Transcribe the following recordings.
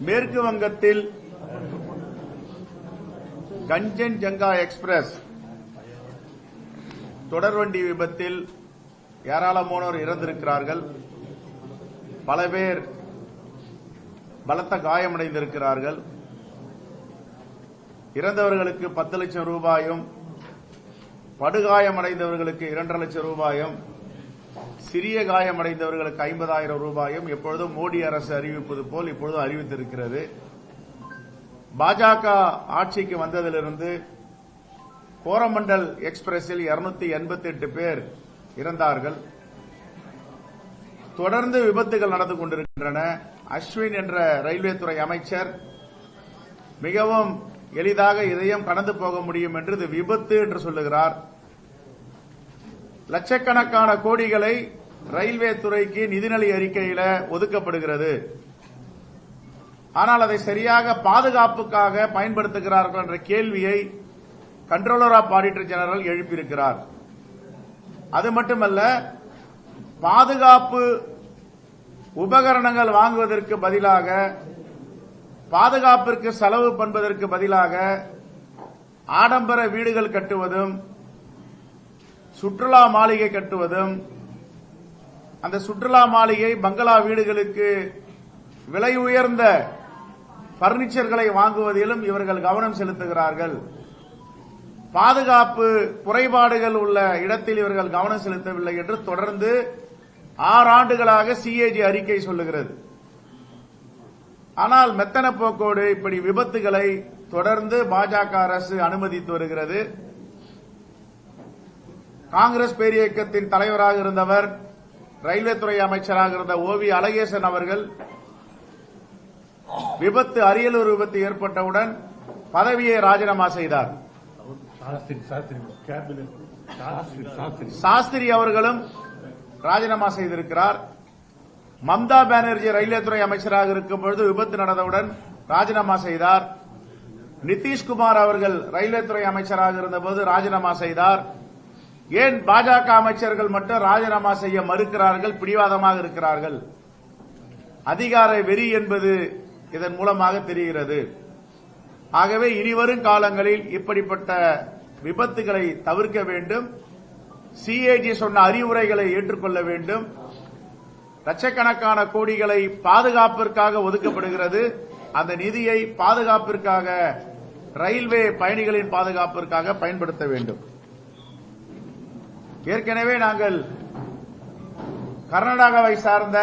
மேற்கு வங்கத்தில் கஞ்சன் ஜங்கா எக்ஸ்பிரஸ் தொடர்வண்டி விபத்தில் ஏராளமானோர் இறந்திருக்கிறார்கள். பல பேர் பலத்த காயமடைந்திருக்கிறார்கள். இறந்தவர்களுக்கு பத்து லட்சம் ரூபாயும் படுகாயமடைந்தவர்களுக்கு இரண்டரை லட்சம் ரூபாயும் சிறிய காயமடைந்தவர்களுக்கு ஐம்பதாயிரம் ரூபாயும் எப்பொழுதும் மோடி அரசு அறிவிப்பது போல் இப்பொழுதும் அறிவித்திருக்கிறது. பாஜக ஆட்சிக்கு வந்ததிலிருந்து கோரமண்டல் எக்ஸ்பிரஸில் இருநூத்தி எண்பத்தி எட்டு பேர் இறந்தார்கள். தொடர்ந்து விபத்துகள் நடந்து கொண்டிருக்கின்றன. அஸ்வின் என்ற ரயில்வே துறை அமைச்சர் மிகவும் எளிதாக இதயம் கடந்து போக முடியும் என்று இது விபத்து என்று சொல்லுகிறார். லட்சக்கணக்கான கோடிகளை ரயில்வே துறைக்கு நிதிநிலை அறிக்கையில ஒதுக்கப்படுகிறது. ஆனால் அதை சரியாக பாதுகாப்புக்காக பயன்படுத்துகிறார்கள் என்ற கேள்வியை கண்ட்ரோலர் ஆப் ஆடிட்டர் ஜெனரல் எழுப்பியிருக்கிறார். அது மட்டுமல்ல பாதுகாப்பு உபகரணங்கள் வாங்குவதற்கு பதிலாக பாதுகாப்பிற்கு செலவு பண்பதற்கு பதிலாக ஆடம்பர வீடுகள் கட்டுவதும் சுற்றுலா மாளிகை கட்டுவதும் அந்த சுற்றுலா மாளிகை பங்களா வீடுகளுக்கு விலை உயர்ந்த பர்னிச்சர்களை வாங்குவதிலும் இவர்கள் கவனம் செலுத்துகிறார்கள். பாதுகாப்பு குறைபாடுகள் உள்ள இடத்தில் இவர்கள் கவனம் செலுத்தவில்லை என்று தொடர்ந்து ஆறு ஆண்டுகளாக சிஏஜி அறிக்கை சொல்லுகிறது. ஆனால் மெத்தன போக்கோடு இப்படி விபத்துகளை தொடர்ந்து பாஜக அரசு அனுமதித்து வருகிறது. காங்கிரஸ் பேரியக்கத்தின் தலைவராக இருந்தவர் ரயில்வே துறை அமைச்சராக இருந்த ஓவி அழகேசன் அவர்கள் விபத்து அரியலூர் விபத்து ஏற்பட்டவுடன் பதவியை ராஜினாமா செய்தார். சாஸ்திரி அவர்களும் ராஜினாமா செய்திருக்கிறார். மம்தா பானர்ஜி ரயில்வே துறை அமைச்சராக இருக்கும் பொழுது விபத்து நடந்தவுடன் ராஜினாமா செய்தார். நிதிஷ்குமார் அவர்கள் ரயில்வே துறை அமைச்சராக இருந்தபோது ராஜினாமா செய்தார். ஏன் பாஜக அமைச்சர்கள் மட்டும் ராஜினாமா செய்ய மறுக்கிறார்கள் பிடிவாதமாக இருக்கிறார்கள்? அதிகார வெறி என்பது இதன் மூலமாக தெரிகிறது. ஆகவே இனிவரும் காலங்களில் இப்படிப்பட்ட விபத்துகளை தவிர்க்க வேண்டும். சிஏஜி சொன்ன அறிவுரைகளை ஏற்றுக்கொள்ள வேண்டும். லட்சக்கணக்கான கோடிகளை பாதுகாப்பிற்காக ஒதுக்கப்படுகிறது. அந்த நிதியை பாதுகாப்பிற்காக ரயில்வே பயணிகளின் பாதுகாப்பிற்காக பயன்படுத்த வேண்டும். ஏற்கனவே நாங்கள் கர்நாடகாவை சார்ந்த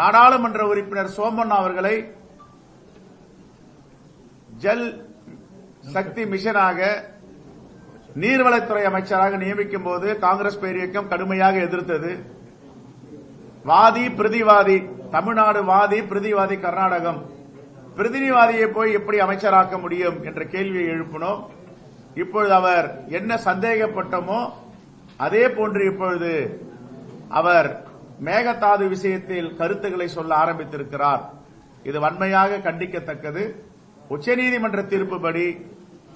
நாடாளுமன்ற உறுப்பினர் சோமண்ணா அவர்களை ஜல் சக்தி மிஷனாக நீர்வளத்துறை அமைச்சராக நியமிக்கும் போது காங்கிரஸ் பேரியக்கம் கடுமையாக எதிர்த்தது. வாதி பிரதிவாதி தமிழ்நாடு வாதி பிரதிவாதி கர்நாடகம். பிரதிநிவாதியை போய் எப்படி அமைச்சராக்க முடியும் என்ற கேள்வியை எழுப்பினோம். இப்பொழுது அவர் என்ன சந்தேகப்பட்டமோ அதே போன்று இப்பொழுது அவர் மேகதாது விஷயத்தில் கருத்துக்களை சொல்ல ஆரம்பித்திருக்கிறார். இது வன்மையாக கண்டிக்கத்தக்கது. உச்சநீதிமன்ற தீர்ப்புப்படி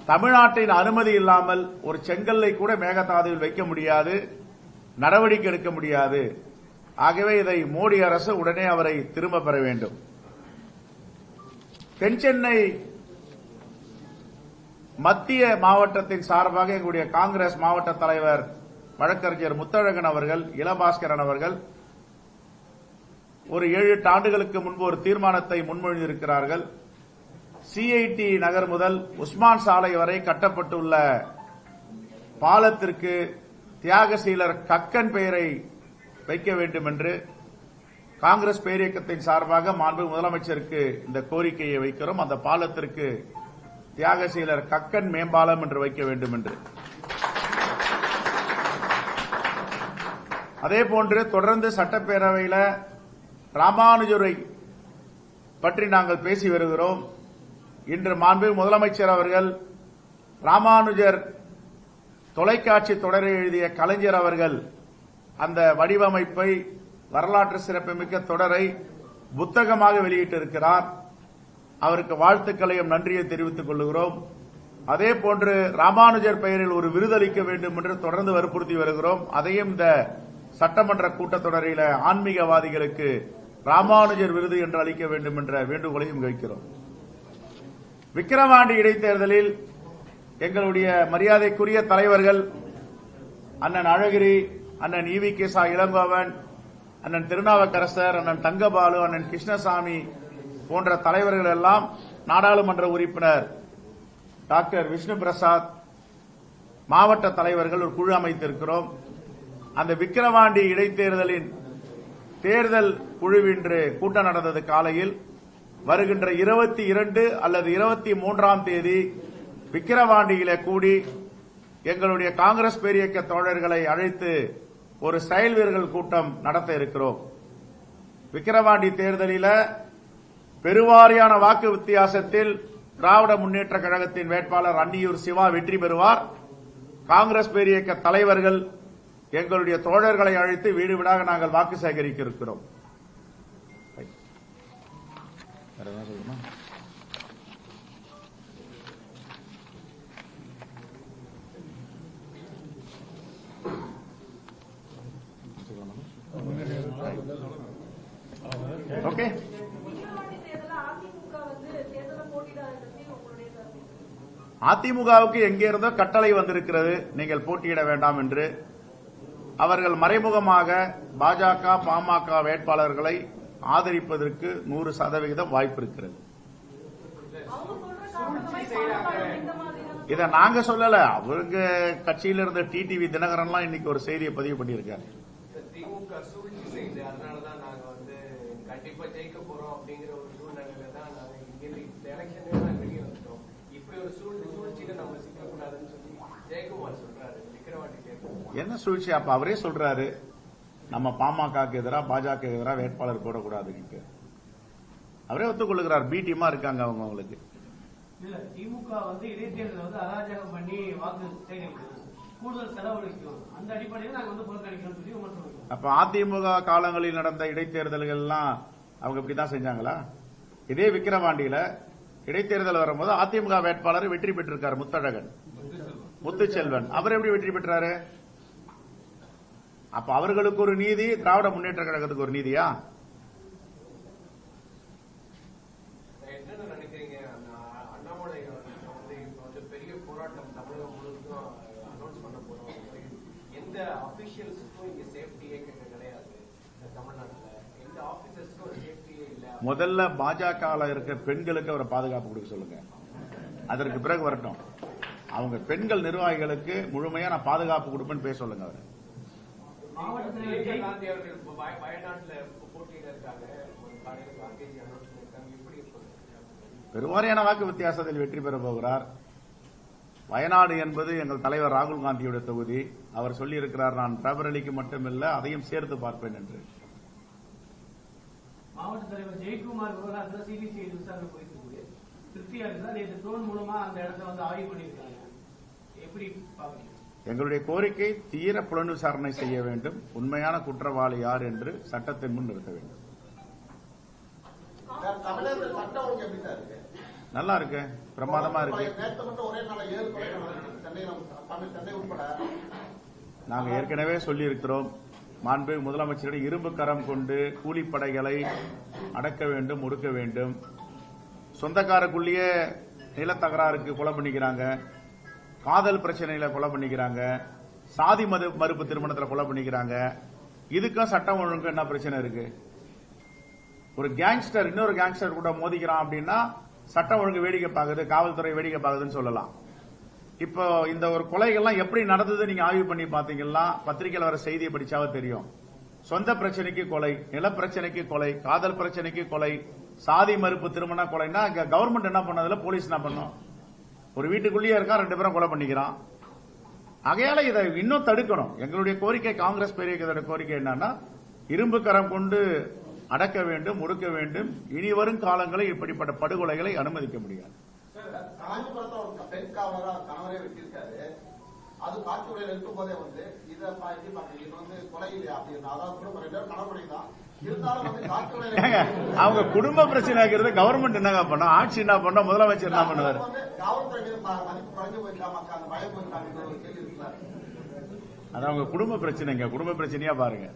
தமிழ்நாட்டின் அனுமதி இல்லாமல் ஒரு செங்கல்லை கூட மேகதாதுவில் வைக்க முடியாது நடவடிக்கை எடுக்க முடியாது. ஆகவே இதை மோடி அரசு உடனே அவரை திரும்ப பெற வேண்டும். தென்சென்னை மத்திய மாவட்டத்தின் சார்பாக எங்களுடைய காங்கிரஸ் மாவட்ட தலைவர் வழக்கறிஞர் முத்தழகன் அவர்கள் இளபாஸ்கரன் அவர்கள் ஒரு ஏழு எட்டு ஆண்டுகளுக்கு முன்பு ஒரு தீர்மானத்தை முன்மொழிந்திருக்கிறார்கள். சிஐடி நகர் முதல் உஸ்மான் சாலை வரை கட்டப்பட்டுள்ள பாலத்திற்கு தியாகசீலர் கக்கன் பெயரை வைக்க வேண்டும் என்று காங்கிரஸ் பேரியக்கத்தின் சார்பாக மாண்பு முதலமைச்சருக்கு இந்த கோரிக்கையை வைக்கிறோம். அந்த பாலத்திற்கு தியாகசீலர் கக்கன் மேம்பாலம் என்று வைக்க வேண்டும் என்று அதே போன்று தொடர்ந்து சட்டப்பேரவையில் ராமானுஜரை பற்றி நாங்கள் பேசி வருகிறோம். இன்று மாண்பில் முதலமைச்சர் அவர்கள் ராமானுஜர் தொலைக்காட்சி தொடரை எழுதிய கலைஞர் அவர்கள் அந்த வடிவமைப்பை வரலாற்று சிறப்புமிக்க தொடரை புத்தகமாக வெளியிட்டிருக்கிறார். அவருக்கு வாழ்த்துக்களையும் நன்றியை தெரிவித்துக் கொள்கிறோம். அதே போன்று ராமானுஜர் பெயரில் ஒரு விருதளிக்க வேண்டும் என்று தொடர்ந்து வற்புறுத்தி வருகிறோம். அதையும் இந்த சட்டமன்ற கூட்டத்தொடரில் ஆன்மீகவாதிகளுக்கு ராமானுஜர் விருது என்று அளிக்க வேண்டும் என்ற வேண்டுகோளையும் வைக்கிறோம். விக்கிரவாண்டி இடைத்தேர்தலில் எங்களுடைய மரியாதைக்குரிய தலைவர்கள் அண்ணன் அழகிரி அண்ணன் ஈவி கேசா இளங்கோவன் அண்ணன் திருநாவுக்கரசர் அண்ணன் தங்கபாலு அண்ணன் கிருஷ்ணசாமி போன்ற தலைவர்கள் எல்லாம் நாடாளுமன்ற உறுப்பினர் டாக்டர் விஷ்ணு பிரசாத் மாவட்ட தலைவர்கள் ஒரு குழு அமைத்திருக்கிறோம். அந்த விக்கிரவாண்டி இடைத்தேர்தலின் தேர்தல் குழுவின்று கூட்டம் நடந்தது காலையில். வருகின்ற இருபத்தி இரண்டு அல்லது இருபத்தி மூன்றாம் தேதி விக்கிரவாண்டியிலே கூடி எங்களுடைய காங்கிரஸ் பேரியக்க தோழர்களை அழைத்து ஒரு செயல் வீரர்கள் கூட்டம் நடத்த இருக்கிறோம். விக்கிரவாண்டி தேர்தலில் பெருவாரியான வாக்கு வித்தியாசத்தில் திராவிட முன்னேற்ற கழகத்தின் வேட்பாளர் அன்னியூர் சிவா வெற்றி பெறுவார். காங்கிரஸ் பேரியக்க தலைவர்கள் எங்களுடைய தோழர்களை அழைத்து வீடு வீடாக நாங்கள் வாக்கு சேகரிக்க இருக்கிறோம் ஓகே அதிமுகவுக்கு எங்கே இருந்தோ கட்டளை வந்திருக்கிறது. நீங்கள் போட்டியிட வேண்டாம் என்று அவர்கள் மறைமுகமாக பாஜக பாமக வேட்பாளர்களை ஆதரிப்பதற்கு நூறு சதவிகிதம் வாய்ப்பு இருக்கிறது இதை நாங்க சொல்லல. அவருங்க கட்சியில இருந்த டிடிவி தினகரன்லாம் இன்னைக்கு ஒரு செய்தியை பதிவு பண்ணியிருக்காரு. சூழ்நிலை சூழ்ச்சி செய்யுது அதனாலதான் நாங்க வந்து கண்டிப்பா ஜெயிக்க போறோம் அப்படிங்கிற ஒரு சூழ்நிலையில தான் நாங்க இங்கிருந்து இந்த எலெக்ஷனே தான் வெளியே வந்துட்டோம் இப்படி ஒரு சூழ் சூழ்ச்சியில நம்ம சிக்கக்கூடாதுன்னு சொல்லி ஜெயக்குமார் சொல்றாரு விக்கிரவாண்டி தேர்தல் என்ன சூழ்ச்சி? அப்ப அவரே சொல்றாரு நம்ம பாமகக்கு எதிராக பாஜக எதிராக வேட்பாளர் போடக்கூடாதுன்னு அவரே ஒத்துக்கொள்ளுகிறார். பி டீமா இருக்காங்க அவங்க அவங்களுக்கு. இல்ல திமுக வந்து இடைத்தேர்தலை வந்து அராஜகம் பண்ணி வாக்கு சேகரிக்கிறது கூடுதல் செலவழிக்கும். அந்த அடிப்படையில் நாங்க வந்து புறக்கணிக்கிறோம் சொல்லி விமர்சனம் வைக்கிறோம். அப்ப அதிமுக காலங்களில் நடந்த இடைத்தேர்தல்கள் எல்லாம் அவங்க இப்படிதான் செஞ்சாங்களா? இதே விக்கிரவாண்டியில இடைத்தேர்தல் வரும்போது அதிமுக வேட்பாளர் வெற்றி பெற்றிருக்காரு முத்தழகன். முத்துச்செல்வன். அவர் எப்படி வெற்றி பெற்றாரு? அப்ப அவர்களுக்கு ஒரு நீதி திராவிட முன்னேற்ற கழகத்துக்கு ஒரு நீதியா? முதல்ல பாஜக இருக்க பெண்களுக்கு அவரை பாதுகாப்பு கொடுக்க சொல்லுங்க. அதற்கு பிறகு வரட்டும். அவங்க பெண்கள் நிர்வாகிகளுக்கு முழுமையா நான் பாதுகாப்பு கொடுப்பேன்னு பேச சொல்லுங்க அவர். பெருவாரியான வாக்கு வித்தியாசத்தில் வெற்றி பெற போகிறார். வயநாடு என்பது எங்கள் தலைவர் ராகுல் காந்தியுடைய தொகுதி. அவர் சொல்லியிருக்கிறார் நான் பிரபரலிக்கு மட்டுமில்ல அதையும் சேர்த்து பார்ப்பேன் என்று. மாவட்ட தலைவர் ஜெயக்குமார் விவகாரத்துல சிபிசிஐ விசாரணை போயிட்டு இருக்கு திருப்தியா இருக்குதா? நேற்று ட்ரோன் மூலமா அந்த இடத்த வந்து ஆய்வு பண்ணியிருக்காங்க. எப்படி பாக்குறீங்க? எங்களுடைய கோரிக்கை தீர புலன் விசாரணை செய்ய வேண்டும். உண்மையான குற்றவாளி யார் என்று சட்டத்தின் முன் நிறுத்த வேண்டும்? நல்லா இருக்கு. பிரமாதமா இருக்கு. நேத்து மட்டும் ஒரே நாள்ல ஏழு கொலை நடந்தது. சென்னையில தமிழ் சென்னை உட்பட. நாங்க ஏற்கனவே சொல்லியிருக்கிறோம். மாண்பு முதலமைச்சரிடம் இரும்பு கரம் கொண்டு கூலிப்படைகளை அடக்க வேண்டும் ஒடுக்க வேண்டும். சொந்தக்காரக்குள்ளேயே நிலத்தகராறுக்கு கொலை பண்ணிக்கிறாங்க. காதல் பிரச்சனையில கொலை பண்ணிக்கிறாங்க. சாதி மது மறுப்பு திருமணத்துல கொலை பண்ணிக்கிறாங்க. இதுக்கும் சட்டம் ஒழுங்கு என்ன பிரச்சனை இருக்கு? ஒரு கேங்ஸ்டர் இன்னொரு கேங்ஸ்டர் கூட மோதிக்கிறான் அப்படின்னா சட்டம் ஒழுங்கு வேடிக்கை பார்க்குது காவல்துறை வேடிக்கை பார்க்குதுன்னு சொல்லலாம். இப்போ இந்த ஒரு கொலைகள்லாம் எப்படி நடந்தது நீங்க ஆய்வு பண்ணி பாத்தீங்கன்னா பத்திரிகையில் வர செய்தியை படிச்சாவே தெரியும். சொந்த பிரச்சனைக்கு கொலை நில பிரச்சனைக்கு கொலை காதல் பிரச்சனைக்கு கொலை சாதி மறுப்பு திருமண கொலைன்னா இங்க கவர்மெண்ட் என்ன பண்ணதுல போலீஸ் என்ன பண்ணும்? ஒரு வீட்டுக்குள்ளேயே இருக்கான் ரெண்டு பேரும் கொலை பண்ணிக்கிறான். ஆகையால இதை இன்னும் தடுக்கணும். எங்களுடைய கோரிக்கை காங்கிரஸ் பேரியக்கத்தோட கோரிக்கை என்னன்னா இரும்பு கரம் கொண்டு அடக்க வேண்டும் ஒடுக்க வேண்டும். இனி வரும் காலங்களில் இப்படிப்பட்ட படுகொலைகளை அனுமதிக்க முடியாது. அது காட்சி உடையில இருக்கும் போதே வந்து இதை எப்படி பாக்குறீங்க இது வந்து கொலை இல்லையா அப்படின்னு அதாவது ரெண்டு பேரும் கணவனை தான். அவங்க குடும்ப பிரச்சனை ஆகிறது கவர்மெண்ட் என்னங்க பண்ணும் ஆட்சி என்ன பண்ணும் முதலமைச்சர் என்ன பண்ணுவார்? அது அவங்க குடும்ப பிரச்சனைங்க. குடும்ப பிரச்சனையா பாருங்க.